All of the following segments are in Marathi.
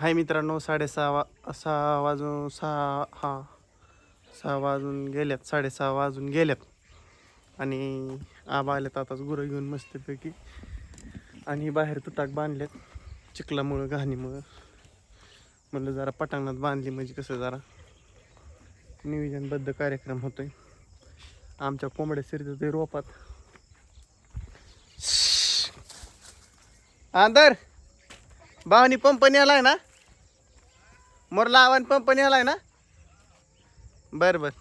हाय मित्रांनो साडेसहा वा सहा वाजून सहा हा सहा वाजून गेल्यात साडेसहा वाजून गेल्यात. आणि आबा आल्यात आताच गुरं घेऊन मस्तपैकी. आणि बाहेर तुटाक बांधल्यात चिखलामुळं घाणीमुळं. म्हणलं जरा पटांगणात बांधली म्हणजे कसं जरा नियोजनबद्ध कार्यक्रम होतोय. आमच्या कोंबड्या शिरत ते रोपात. आंदर भावनी पंपनी आहे ना? मोरला आव्हान पंपनी आलाय ना? बर बर.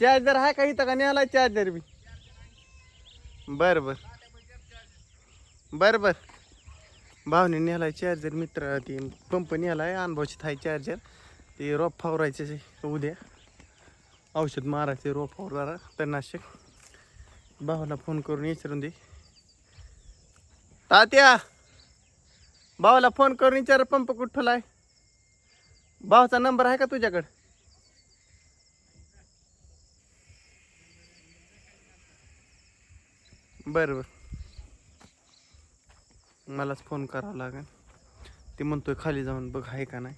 चार्जर आहे का इथं का नाही आलाय चार्जर बी? बर बर. बर बर. भावने नेलाय चार्जर मित्र ती पंप आलाय अनुभवची थाय चार्जर. ते रोप फावरायचे उद्या. औषध मारायचे रोप फावर तणनाशक. भावाला फोन करून विचारून दे. तात्या! भावाला फोन करून विचार पंप कुठं ठेवलाय भावाचा नंबर आहे का तुझ्याकडं? बरं बरं. मलाच फोन करावा लागेल. ते म्हणतोय खाली जाऊन बघ आहे का नाही?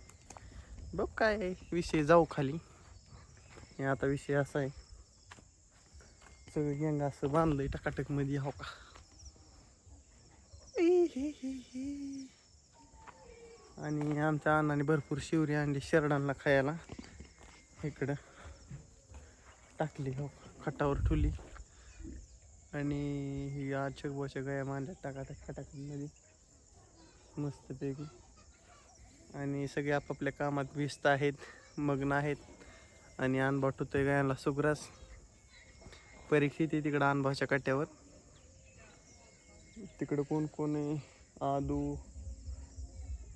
बघ काय विषय जाऊ खाली. हे आता विषय असा आहे. सगळं गँग असं बांधलंय टकाटकमध्ये हो का? ही ही ही. आणि आमच्या अण्णाने भरपूर शिवरी आणली शेरडांना खायला. इकडं टाकली हो खटावर ठुली. आणि ही आजच्या बोच्या गया मांडल्या त्या खटाकमध्ये मस्तपैकी. आणि सगळे आपापल्या कामात व्यस्त आहेत मग्न आहेत. आणि अनभाव ठुतोय गायांना सुग्रास. परीक्षित आहे तिकडं अनभावच्या काट्यावर तिकडं कोण कोण आहे? आदू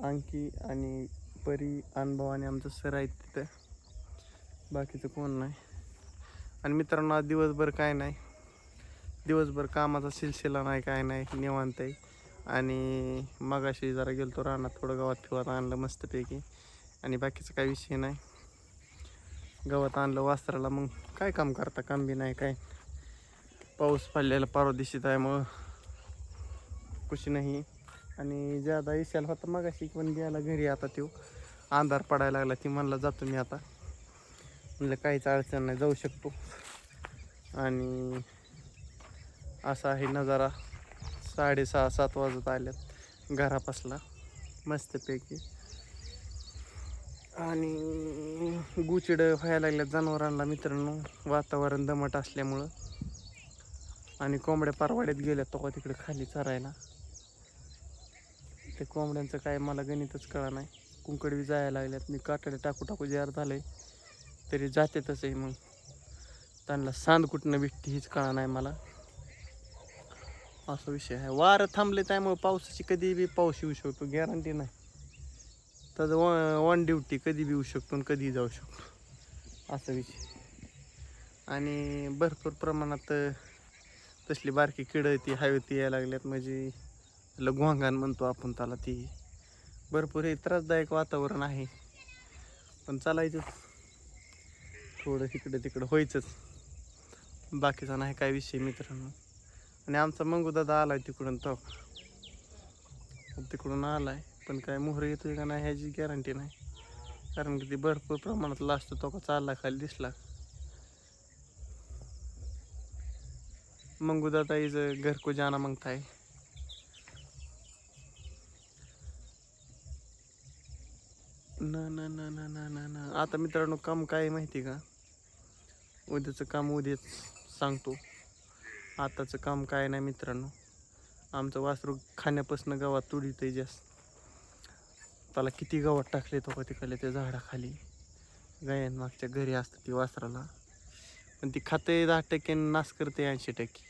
अंकी आणि परी अनुभव आणि आमचं सर आहेत तिथं. बाकीचं कोण नाही. आणि मित्रांनो आज दिवसभर काय नाही. दिवसभर कामाचा सिलसिला नाही काय नाही निवांत आहे. आणि मगाशी जरा गेलतो रानात थोडं गावात फिवात आणलं मस्तपैकी. आणि बाकीचं काही विषय नाही. गावात आणलं वास्त्राला मग काय काम करता? काम बी नाही काय? पाऊस पडलेला परवा आहे मग कुशी नाही. आणि ज्यादा इशाल होता मगाशी पण गेला घरी आता तो अंधार पडायला लागला ती म्हणला जातो मी आता. म्हणलं काहीच अडचण नाही जाऊ शकतो. आणि असा आहे नजारा. साडेसहा सात वाजत आल्यात. घरापासला मस्तपैकी. आणि गुचिड व्हायला लागल्यात जनावरांना मित्रांनो. वातावरण दमट असल्यामुळं. आणि कोंबड्या परवाड्यात गेल्या तो तिकडे खाली चरायला. ते कोंबड्यांचं काय मला गणितच कळा नाही. कुंकड बी जायला लागल्यात. मी काटाडे टाकू टाकू जार आहे तरी जातेतच आहे मग. त्यांना सांद कुठनं भेटते हीच कळा नाही मला. असा विषय आहे. वारं थांबले त्यामुळे पावसाची कधी बी पाऊस येऊ शकतो. गॅरंटी नाही. त्याचं वन ड्युटी कधी बी येऊ शकतो आणि कधी जाऊ शकतो. असा विषय. आणि भरपूर प्रमाणात तसली बारकी किडं ती हवेत ती यायला लागल्यात. म्हणजे लघवांगान म्हणतो आपण त्याला ती. भरपूर हे त्रासदायक वातावरण आहे. पण चालायचं थोडं तिकडं तिकडं व्हायचंच. बाकीचा नाही काय विषय मित्रांनो. आणि आमचा मंगूदादा आला आलाय तिकडून तो. तिकडून आलाय. पण काय मोहर येतोय का नाही ह्याची गॅरंटी नाही. कारण की ती भरपूर प्रमाणात लास्ट तो का चालला खाली दिसला. मंगूदादा इज घर को जाना मागता है ना ना ना ना ना ना ना आता मित्रांनो काम काय आहे माहिती का? उद्याचं काम उद्याच सांगतो. आताचं काम काय नाही मित्रांनो. आमचं वासरू खाण्यापासून गावात तुडीत आहे जास्त. त्याला किती गावात टाकले तो का तिकडले त्या झाडाखाली? गायांमागच्या घरी असतं ती वासराला. पण ती खाते दहा टक्के नाश करते ऐंशी टक्के.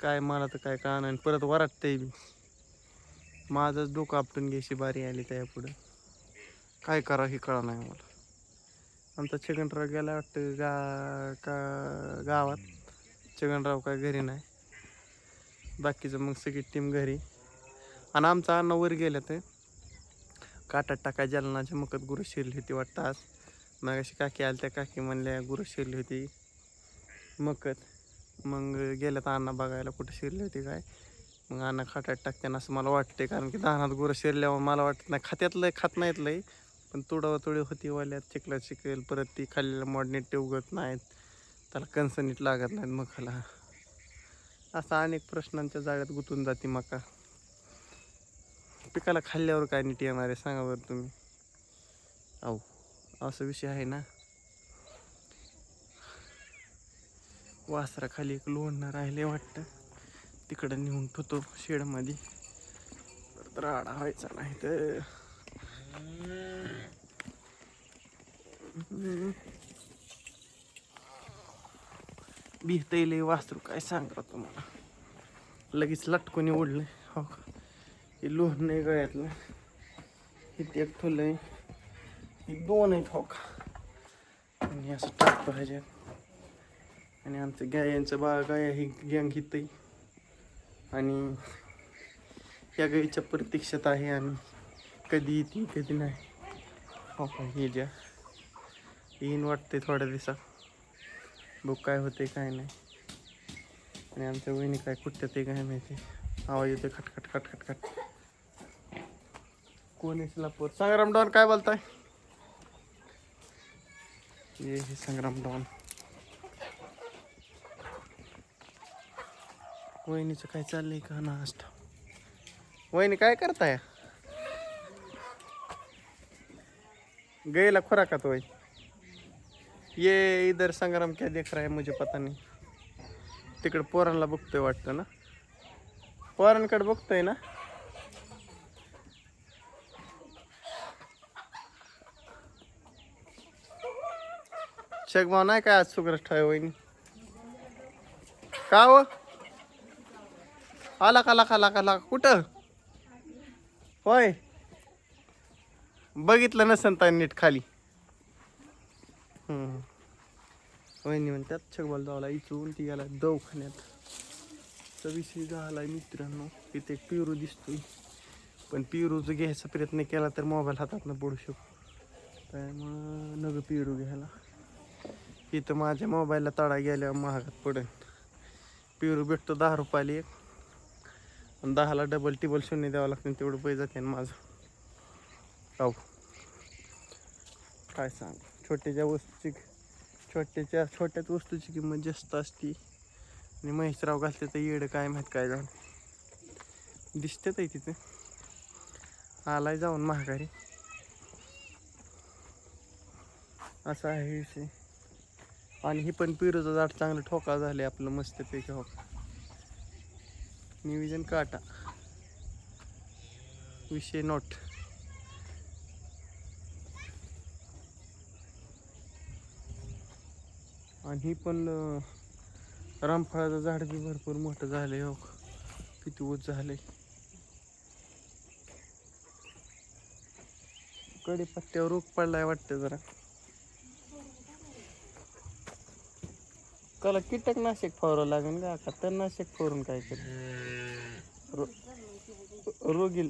काय मला तर काय का नाही परत वराटते बी. माझंच डोकं आपटून घ्यायची बारी आली त्या पुढं काय करा हे कळा नाही मला. आमचा छगनराव गेला वाटतं गा का गावात. छगनराव काय घरी नाही. बाकीचं मग सगळी टीम घरी. आणि आमचा अण्णा वर गेल्या तर काटात टाका जालनाच्या मकत गुरु शिरली होती वाटतं आज. मग अशी काकी आल्या त्या काकी म्हणल्या गुरु शिरली होती. मकत. मग गेल्यात अण्णा बघायला कुठं शिरली होती काय. मग अन्न खाट्यात टाकताना असं मला वाटते कारण की दहानात गुरं शिरल्यावर मला वाटत नाही. खात्यातलं खात नाहीत लय. पण तुडवा होती वाल्यात चिखलात चिकल परत ती खाल्लेलं मॉडनेट उगत नाहीत. त्याला कंस लागत नाहीत मखाला. असा अनेक प्रश्नांच्या जाळ्यात गुंतून जाते मका. पिकाला खाल्ल्यावर काय नीट येणार आहे सांगा बरं तुम्ही. अहो असा विषय आहे ना. वासराखाली एक लोणं राहिले वाटतं. तिकडं नेऊन ठेवतो शेडमध्ये. तर राडा व्हायचा नाही तर भिहतले वासरू काय सांगा तुम्हाला. लगेच लटकून ओढलं हो हे लोहन नाही गळ्यातलं. इथे एक ठुलं आहे हे दोन आहेत हो का? आणि असं टाक पाहिजे. आणि आमचं गायांचं बा गाया ही गँग हित आणि या गाईच्या प्रतीक्षेत आहे आणि कधी येते कधी नाही. हो का हे ज्या येईन वाटते थोड्या दिवसात. बघ काय होते काय नाही. आणि आमच्या वहिनी काय कुठच्या ते काय माहिती. आवाज येते खटखट खटखट खट कोण आहे पोर संग्राम डॉन काय बोलताय? ये हे संग्राम डॉन. वहिनीचं काय चाललंय का नाश्ता? वहिनी काय करताय? गईला खुराकात वय ये इधर संग्राम क्या देख रहा है मुझे पता नहीं. तिकडे पोरांना बघतोय वाटतं ना. पोरांकडे बघतोय ना. शेगमाव नाही काय आज सुग्रस ठेवाय वहिनी? का हो? आला का लाका लाका लाका कुठं? होय. बघितलं नसेल तर नीट खाली. वहिनी म्हणतात छगबाल जावला इचून ती गेला दवाखान्यात. तर झालाय मित्रांनो तिथे एक पिरू दिसतोय. पण पिरू घ्यायचा प्रयत्न केला तर मोबाईल हातातनं पडू शकतो. त्यामुळं नग पिरू घ्यायला. इथं माझ्या मोबाईलला तडा गेल्यावर महागात पडेल पिरू भेटतो दहा रुपयाला एक. आणि दहाला डबल टिबल शून्य द्यावं लागतं तेवढं पैसे जाते माझं. राहू काय सांग? छोट्याच्या वस्तूची छोट्याच्या छोट्याच वस्तूची किंमत जास्त असती. आणि महेशराव घालते तर येडं काय माहीत काय जाऊन. दिसते ताई तिथे. आलाय जाऊन महागारी असा आहे विषय. आणि ही पण पिरोचं झाड चांगलं ठोका झाले आपलं मस्तपैकी हो. निविजन काटा. विषय नोट. आणि पण रामफळाचं झाड बी भरपूर मोठं झालंय हो. किती ऊस झालंय. कडीपत्त्यावर रोग पडलाय वाटतं जरा. त्याला कीटकनाशक फवारावं लागेल का? का तणनाशक फवारून काय कर? रोगील.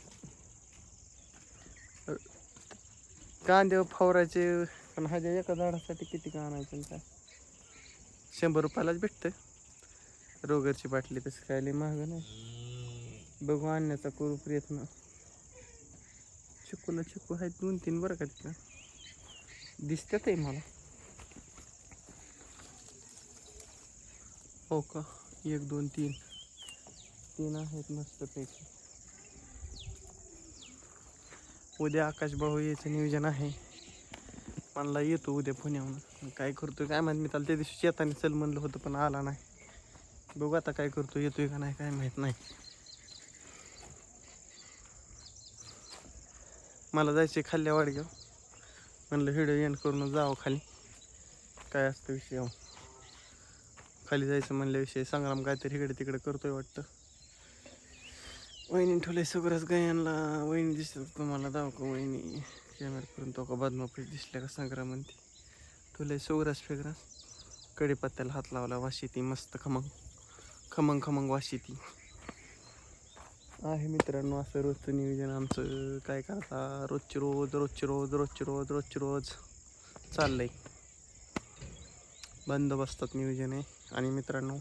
कांद्यावर फवारायचे पण ह्याच्या एका झाडासाठी किती का आणायचं काय? शंभर रुपयालाच भेटतं रोगरची बाटली तसं काय लई महाग नाही. बघू आणण्याचा करू प्रयत्न चिकूला चिकू आहेत दोन तीन बरं का तिथं. दिसतात आहे मला. हो का? एक दोन तीन. तीन आहेत मस्तपैकी उद्या आकाश भाऊ यायचं नियोजन आहे. मला येतो उद्या पुण्याहून. काय करतोय काय माहीत मी त्याला त्या दिवशी येताना चल म्हणलं होतं पण आला नाही. बघू आता काय करतो येतोय का नाही काय माहीत नाही. मला जायचे खाल्ल्या वाडग्याव म्हणलं व्हिडिओ एंड करून जावं खाली. काय असतं विषय अहो. खाली जायचं म्हणल्याविषयी संग्राम काहीतरी इकडे तिकडे करतोय वाटतं. वहिनी ठेवलंय सगळंच गायांना. वहिनी दिसतात तुम्हाला? दाव का वहिनी. कॅमेरा करून तो का बदमाफीस दिसल्या का सांगरा म्हणते तुला सोगरास फेगरास कढीपत्त्याला हात लावला वाशी ती मस्त खमंग. खमंग खमंग वाशी ती. आहे मित्रांनो असं रोजचं नियोजन आमचं. काय करता? रोजची रोज रोजची रोज रोजची रोज रोजची रोज. चाललंय. बंदोबस्तात नियोजन आहे. आणि मित्रांनो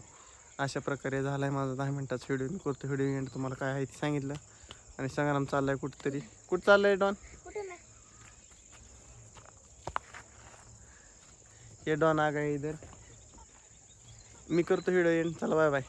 अशा प्रकारे झालं आहे माझा दहा मिनटाचा व्हिडिओ करतो व्हिडिओ तुम्हाला काय आहे ते सांगितलं. आणि सांगा आम चाललाय कुठंतरी. कुठं चाललंय डॉन? ये डॉन आ गए इधर। मी करतो हिडो एंड चला बाय बाय